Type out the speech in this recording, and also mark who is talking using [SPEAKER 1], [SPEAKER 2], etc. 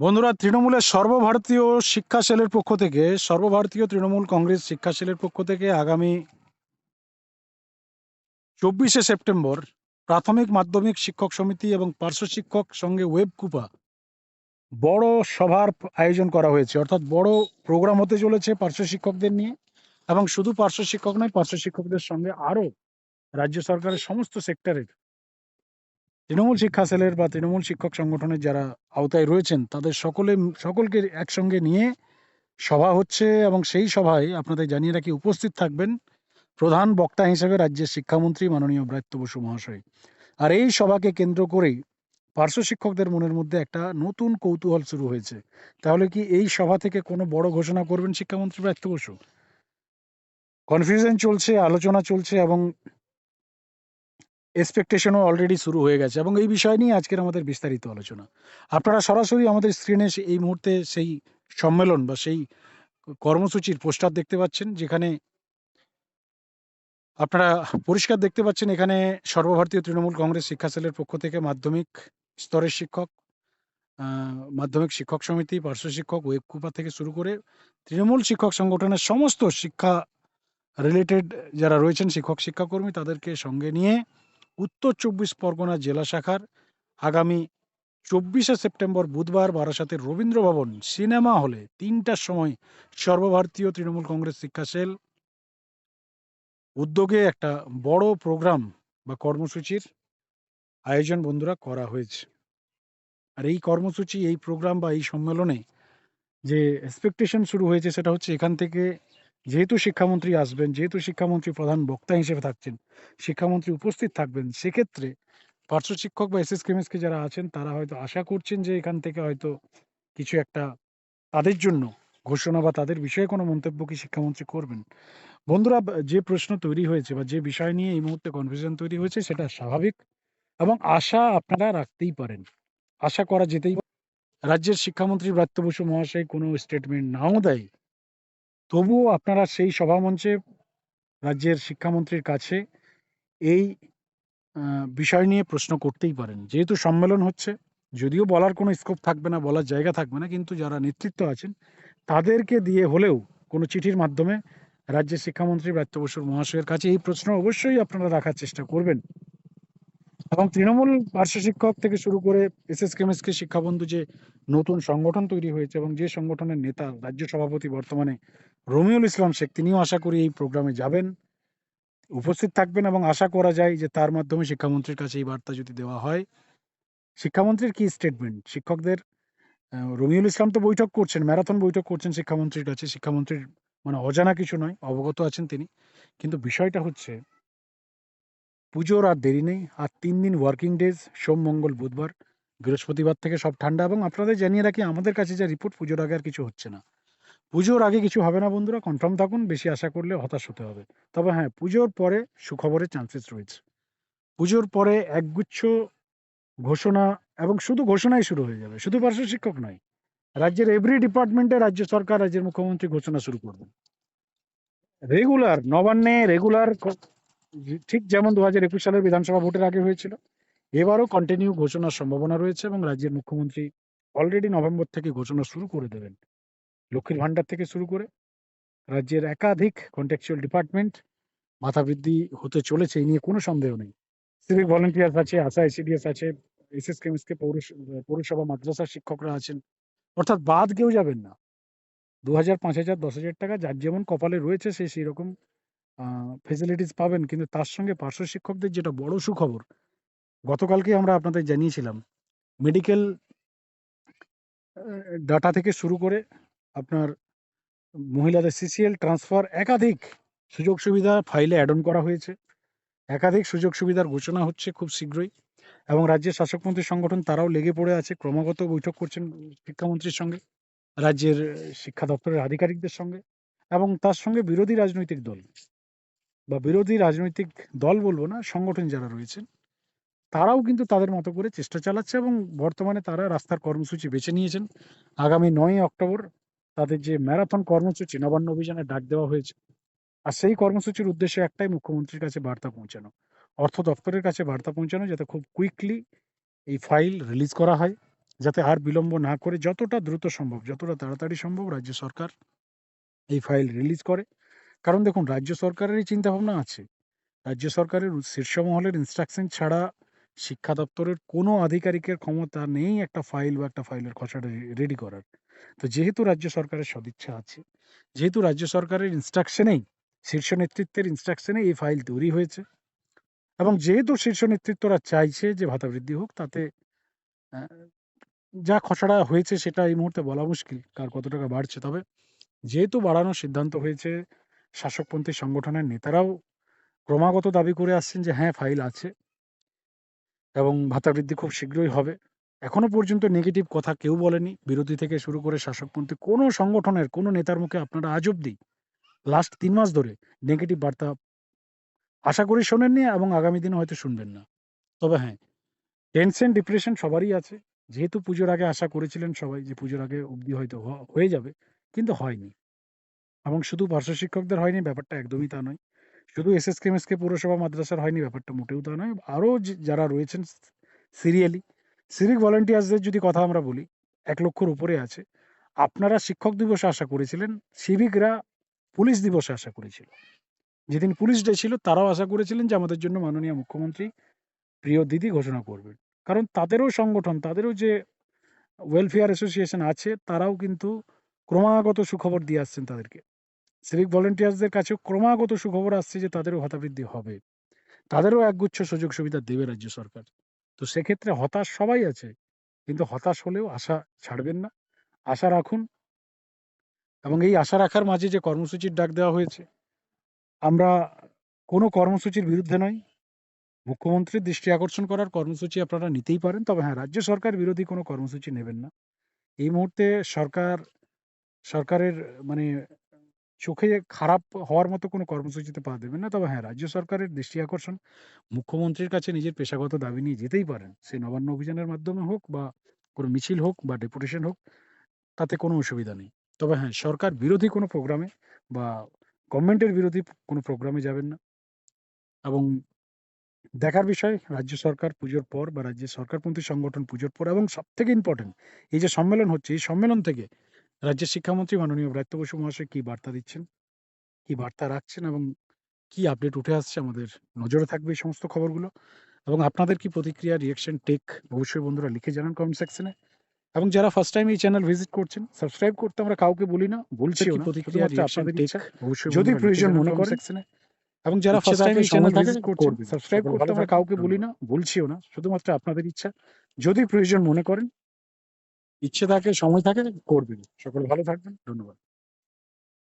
[SPEAKER 1] বন্ধুরা তৃণমূলের সর্বভারতীয় শিক্ষা সেলের পক্ষ থেকে, সর্বভারতীয় তৃণমূল কংগ্রেস শিক্ষা সেলের পক্ষ থেকে আগামী চব্বিশে সেপ্টেম্বর প্রাথমিক মাধ্যমিক শিক্ষক সমিতি এবং পার্শ্ব শিক্ষক সঙ্গে ওয়েব কুপা বড় সভার আয়োজন করা হয়েছে। অর্থাৎ বড় প্রোগ্রাম হতে চলেছে পার্শ্ব শিক্ষকদের নিয়ে এবং শুধু পার্শ্ব শিক্ষক নয়, পার্শ্ব শিক্ষকদের সঙ্গে আরও রাজ্য সরকারের সমস্ত সেক্টরের তৃণমূল শিক্ষা সেলের বা তৃণমূল শিক্ষক সংগঠনের যারা আওতায় রয়েছেন, তাদের সকলে, সকলকে একসঙ্গে নিয়ে সভা হচ্ছে এবং সেই সভায় আপনাদের জানিয়ে রাখি উপস্থিত থাকবেন প্রধান বক্তা হিসেবে রাজ্যের শিক্ষামন্ত্রী মাননীয় ব্রাত্য বসু মহাশয়। আর এই সভাকে কেন্দ্র করেই পার্শ্ব শিক্ষকদের মনের মধ্যে একটা নতুন কৌতূহল শুরু হয়েছে। তাহলে কি এই সভা থেকে কোনো বড় ঘোষণা করবেন শিক্ষামন্ত্রী ব্রাত্য বসু? কনফিউশন চলছে, আলোচনা চলছে এবং এক্সপেকটেশনও অলরেডি শুরু হয়ে গেছে এবং এই বিষয় নিয়ে আজকের আমাদের বিস্তারিত আলোচনা। আপনারা সরাসরি আমাদের স্ক্রিনে এই মুহূর্তে সেই সম্মেলন বা সেই কর্মসূচির পোস্টার দেখতে পাচ্ছেন, যেখানে আপনারা পরিষ্কার দেখতে পাচ্ছেন এখানে সর্বভারতীয় তৃণমূল কংগ্রেস শিক্ষা সেলের পক্ষ থেকে মাধ্যমিক স্তরের শিক্ষক মাধ্যমিক শিক্ষক সমিতি, পার্শ্ব শিক্ষক ওয়েবকুপা থেকে শুরু করে তৃণমূল শিক্ষক সংগঠনের সমস্ত শিক্ষা রিলেটেড যারা রয়েছেন শিক্ষক শিক্ষাকর্মী তাদেরকে সঙ্গে নিয়ে উত্তর চব্বিশ পরগনা জেলা শাখার আগামী চব্বিশে সেপ্টেম্বর বুধবার বারাসাতের রবীন্দ্র ভবন সিনেমা হলে তিনটার সময় সর্বভারতীয় তৃণমূল কংগ্রেস শিক্ষা সেল উদ্যোগে একটা বড় প্রোগ্রাম বা কর্মসূচির আয়োজন বন্ধুরা করা হয়েছে। আর এই কর্মসূচি, এই প্রোগ্রাম বা এই সম্মেলনে যে এক্সপেকটেশন শুরু হয়েছে সেটা হচ্ছে এখান থেকে যেহেতু শিক্ষামন্ত্রী আসবেন, যেহেতু শিক্ষামন্ত্রী প্রধান বক্তা হিসেবে থাকছেন, শিক্ষামন্ত্রী উপস্থিত থাকবেন, সেক্ষেত্রে পার্শ্ব শিক্ষক বা এস এস কেমিস্ট্রি যারা আছেন, তারা হয়তো আশা করছেন যে এখান থেকে হয়তো কিছু একটা তাদের জন্য ঘোষণা বা তাদের বিষয়ে কোনো মন্তব্য কি শিক্ষামন্ত্রী করবেন? বন্ধুরা, যে প্রশ্ন তৈরি হয়েছে বা যে বিষয় নিয়ে এই মুহূর্তে কনফিউশন তৈরি হয়েছে, সেটা স্বাভাবিক এবং আশা আপনারা রাখতেই পারেন। আশা করা যেতেই রাজ্যের শিক্ষামন্ত্রী ব্রাত্য বসু মহাশয় কোনো স্টেটমেন্ট নাও দেয়। তবুও আপনারা সেই সভামঞ্চে রাজ্যের শিক্ষামন্ত্রীর কাছে এই বিষয় নিয়ে প্রশ্ন করতেই পারেন। যেহেতু সম্মেলন হচ্ছে, যদিও বলার কোনো স্কোপ থাকবে না, বলার জায়গা থাকবে না, কিন্তু যারা নেতৃত্ব আছেন, তাদেরকে দিয়ে হলেও কোনো চিঠির মাধ্যমে রাজ্যের শিক্ষামন্ত্রী ব্রাত্য বসুর মহাশয়ের কাছে এই প্রশ্ন অবশ্যই আপনারা রাখার চেষ্টা করবেন। এবং তৃণমূল পার্শ্ব শিক্ষক থেকে শুরু করে এস এস কেমএসকে শিক্ষাবন্ধু যে নতুন সংগঠন তৈরি হয়েছে এবং যে সংগঠনের নেতা, রাজ্য সভাপতি বর্তমানে রমিউল ইসলাম শেখ, তিনিও আশা করি এই প্রোগ্রামে যাবেন, উপস্থিত থাকবেন এবং আশা করা যায় যে তার মাধ্যমে শিক্ষামন্ত্রীর কাছে এই বার্তা যদি দেওয়া হয়। শিক্ষামন্ত্রীর কি স্টেটমেন্ট শিক্ষকদের রমিউল ইসলাম তো বৈঠক করছেন, ম্যারাথন বৈঠক করছেন শিক্ষামন্ত্রীর কাছে। শিক্ষামন্ত্রীর মানে অজানা কিছু নয়, অবগত আছেন তিনি। কিন্তু বিষয়টা হচ্ছে পুজোর আর দেরি নেই। আর তিন দিন ওয়ার্কিং ডেজ সোম, মঙ্গল, বুধবার, বৃহস্পতিবার থেকে সব ঠান্ডা এবং আপনাদের জানিয়ে রাখি, আমাদের কাছে যা রিপোর্ট পুজোর আগে আর কিছু হচ্ছে না। পুজোর আগে কিছু হবে না বন্ধুরা কনফার্ম থাকুন, বেশি আশা করলে হতাশ হতে হবে। তবে হ্যাঁ পুজোর পরে সুখবরের চান্সেস রয়েছে। পুজোর পরে একগুচ্ছ ঘোষণা এবং শুধু ঘোষণাই শুরু হয়ে যাবে। শুধু পার্শ্ব শিক্ষক নয়, রাজ্যের এভরি ডিপার্টমেন্টে রাজ্য সরকার, রাজ্যের মুখ্যমন্ত্রী ঘোষণা শুরু করবেন রেগুলার নবান্নে রেগুলার ঠিক যেমন দু হাজার একুশ সালের বিধানসভা ভোটের আগে হয়েছিল, এবারও কন্টিনিউ ঘোষণার সম্ভাবনা রয়েছে এবং রাজ্যের মুখ্যমন্ত্রী অলরেডি নভেম্বর থেকে ঘোষণা শুরু করে দেবেন। লক্ষ্মীর ভাণ্ডার থেকে শুরু করে রাজ্যের একাধিক কন্ট্রাকচুয়াল ডিপার্টমেন্ট মাথা বৃদ্ধি হতে চলেছে এই নিয়ে কোনো সন্দেহ নেই। সিভিক ভলেন্টিয়ার্স আছে, আশা এসিডিএস আছে এস এস কেমিসকে পৌরসভা মাদ্রাসার শিক্ষকরা আছেন। অর্থাৎ বাদ কেউ যাবেন না। দু হাজার পাঁচ হাজার দশ হাজার টাকা যার যেমন কপালে রয়েছে, সে সেই রকম ফেসিলিটিস পাবেন। কিন্তু তার সঙ্গে পার্শ্ব শিক্ষকদের যেটা বড় সুখবর, গতকালকে আমরা আপনাদের জানিয়েছিলাম মেডিকেল ডাটা থেকে শুরু করে আপনার মহিলাদের সিসিএল ট্রান্সফার একাধিক সুযোগ সুবিধা ফাইলে অ্যাড অন করা হয়েছে। একাধিক সুযোগ সুবিধার ঘোষণা হচ্ছে খুব শীঘ্রই এবং রাজ্যের শাসকমন্ত্রী সংগঠন তারাও লেগে পড়ে আছে। ক্রমাগত বৈঠক করছেন শিক্ষামন্ত্রীর সঙ্গে, রাজ্যের শিক্ষা দপ্তরের আধিকারিকদের সঙ্গে এবং তার সঙ্গে বিরোধী রাজনৈতিক দল। বা বিরোধী রাজনৈতিক দল বলব না, সংগঠন যারা রয়েছেন, তারাও কিন্তু তাদের মতো করে চেষ্টা চালাচ্ছে এবং বর্তমানে তারা রাস্তার কর্মসূচি বেছে নিয়েছেন। আগামী নয় অক্টোবর তাদের যে ম্যারাথন কর্মসূচি, নবান্ন অভিযানে ডাক দেওয়া হয়েছে। আর সেই কর্মসূচির উদ্দেশ্য একটাই, মুখ্যমন্ত্রীর কাছে বার্তা পৌঁছানো। অর্থ দপ্তরের কাছে বার্তা পৌঁছানো যাতে খুব কুইকলি এই ফাইল রিলিজ করা হয়, যাতে আর বিলম্ব না করে যতটা দ্রুত সম্ভব, যতটা তাড়াতাড়ি সম্ভব রাজ্য সরকার এই ফাইল রিলিজ করে। কারণ দেখুন, রাজ্য সরকারেরই চিন্তাভাবনা আছে। রাজ্য সরকারের শীর্ষ মহলের ইনস্ট্রাকশন ছাড়া শিক্ষা দপ্তরের কোনো আধিকারিকের ক্ষমতা নেই একটা ফাইল বা একটা ফাইলের খসড়া রেডি করার। তো যেহেতু রাজ্য সরকারের সদিচ্ছা আছে, যেহেতু রাজ্য সরকারের ইনস্ট্রাকশনেই শীর্ষ নেতৃত্বের ইনস্ট্রাকশনে এই ফাইল তৈরি হয়েছে এবং যেহেতু শীর্ষ নেতৃত্বরা চাইছে যে ভাতা বৃদ্ধি হোক, তাতে যা খসড়া হয়েছে সেটা এই মুহূর্তে বলা মুশকিল, কার কত টাকা বাড়ছে। তবে যেহেতু বাড়ানোর সিদ্ধান্ত হয়েছে শাসকপন্থী সংগঠনের নেতারাও ক্রমাগত দাবি করে আসছেন যে হ্যাঁ ফাইল আছে এবং ভাতা বৃদ্ধি খুব শীঘ্রই হবে। এখনও পর্যন্ত নেগেটিভ কথা কেউ বলেনি। বিরোধী থেকে শুরু করে শাসকপন্থী কোনো সংগঠনের, কোনো নেতার মুখে আপনারা আজ অব্দি লাস্ট তিন মাস ধরে নেগেটিভ বার্তা আশা করি শোনেননি এবং আগামী দিনে হয়তো শুনবেন না। তবে হ্যাঁ টেনশন ডিপ্রেশন সবারই আছে। যেহেতু পুজোর আগে আশা করেছিলেন সবাই যে, পুজোর আগে অবধি হয়তো হয়ে যাবে, কিন্তু হয়নি। এবং শুধু পার্শ্ব শিক্ষকদের হয়নি, ব্যাপারটা একদমই তা নয়। শুধু এস এস কেমএসকে পৌরসভা, মাদ্রাসার হয়নি, ব্যাপারটা মোটেও তা নয়। আরও যারা রয়েছেন সিরিয়ালি, সিভিক ভলান্টিয়ার্সদের যদি কথা আমরা বলি, এক লক্ষর উপরে আছে। আপনারা শিক্ষক দিবসে আশা করেছিলেন, সিভিকরা পুলিশ দিবসে আশা করেছিল। যেদিন পুলিশ ডে ছিল, তারাও আশা করেছিলেন যে আমাদের জন্য মাননীয় মুখ্যমন্ত্রী প্রিয় দিদি ঘোষণা করবেন। কারণ তাদেরও সংগঠন, তাদেরও যে ওয়েলফেয়ার অ্যাসোসিয়েশন আছে, তারাও কিন্তু ক্রমাগত সুখবর দিয়ে আসছেন তাদেরকে। সিভিক ভলেন্টিয়ার্সদের কাছেও ক্রমাগত সুখবর আসছে যে তাদেরও ভাতা বৃদ্ধি হবে। তাদেরও একগুচ্ছ সুযোগ সুবিধা দেবে রাজ্য সরকার। তো সেক্ষেত্রে হতাশ সবাই আছে, কিন্তু হতাশ হলেও আশা ছাড়বেন না। আশা রাখুন। এবং এই আশা রাখার মাঝে যে কর্মসূচির ডাক দেওয়া হয়েছে, আমরা কোনো কর্মসূচির বিরুদ্ধে নয় মুখ্যমন্ত্রীর দৃষ্টি আকর্ষণ করার কর্মসূচি আপনারা নিতেই পারেন। তবে হ্যাঁ রাজ্য সরকার বিরোধী কোনো কর্মসূচি নেবেন না। এই মুহূর্তে সরকার সরকারের মানে চোখে খারাপ হওয়ার মতো কোনো কর্মসূচিতে পা দেবেন না। তবে হ্যাঁ রাজ্য সরকারের দৃষ্টি আকর্ষণ, মুখ্যমন্ত্রীর কাছে নিজের পেশাগত দাবি নিয়ে যেতেই পারেন। সে নবান্ন অভিযানের মাধ্যমে হোক বা কোনো মিছিল হোক বা ডেপুটেশন হোক, তাতে কোনো অসুবিধা নেই। তবে হ্যাঁ সরকার বিরোধী কোনো প্রোগ্রামে বা গভর্নমেন্টের বিরোধী কোনো প্রোগ্রামে যাবেন না। এবং দেখার বিষয়, রাজ্য সরকার পুজোর পর বা রাজ্যের সরকারপন্থী সংগঠন পুজোর পর এবং সব থেকে ইম্পর্টেন্ট এই যে সম্মেলন হচ্ছে, এই সম্মেলন থেকে রাজ্যের শিক্ষামন্ত্রী মাননীয় ব্রাত্য বসু মহাশয় কী বার্তা দিচ্ছেন? কী বার্তা রাখছেন এবং কী আপডেট উঠে আসছে আমাদের নজরে থাকবে এই সমস্ত খবরগুলো? এবং আপনাদের কি প্রতিক্রিয়া রিয়াকশন টেক অবশ্যই বন্ধুরা লিখে জানান কমেন্ট সেকশনে এবং যারা ফার্স্ট টাইম এই চ্যানেল ভিজিট করছেন সাবস্ক্রাইব করতে আমরা কাউকে বলি না বলছি প্রতিক্রিয়া
[SPEAKER 2] reaction,
[SPEAKER 1] ইচ্ছা।
[SPEAKER 2] অবশ্যই
[SPEAKER 1] যদি প্রয়োজন মনে করেন সেকশনে এবং যারা ফার্স্ট টাইম এই চ্যানেল ভিজিট করছেন সাবস্ক্রাইব করতে আমরা কাউকে বলি না বলছিও না শুধুমাত্র আপনাদের ইচ্ছা। যদি প্রয়োজন মনে করেন ইচ্ছে থাকে সময় থাকে করবেন। সকল ভালো থাকবেন ধন্যবাদ।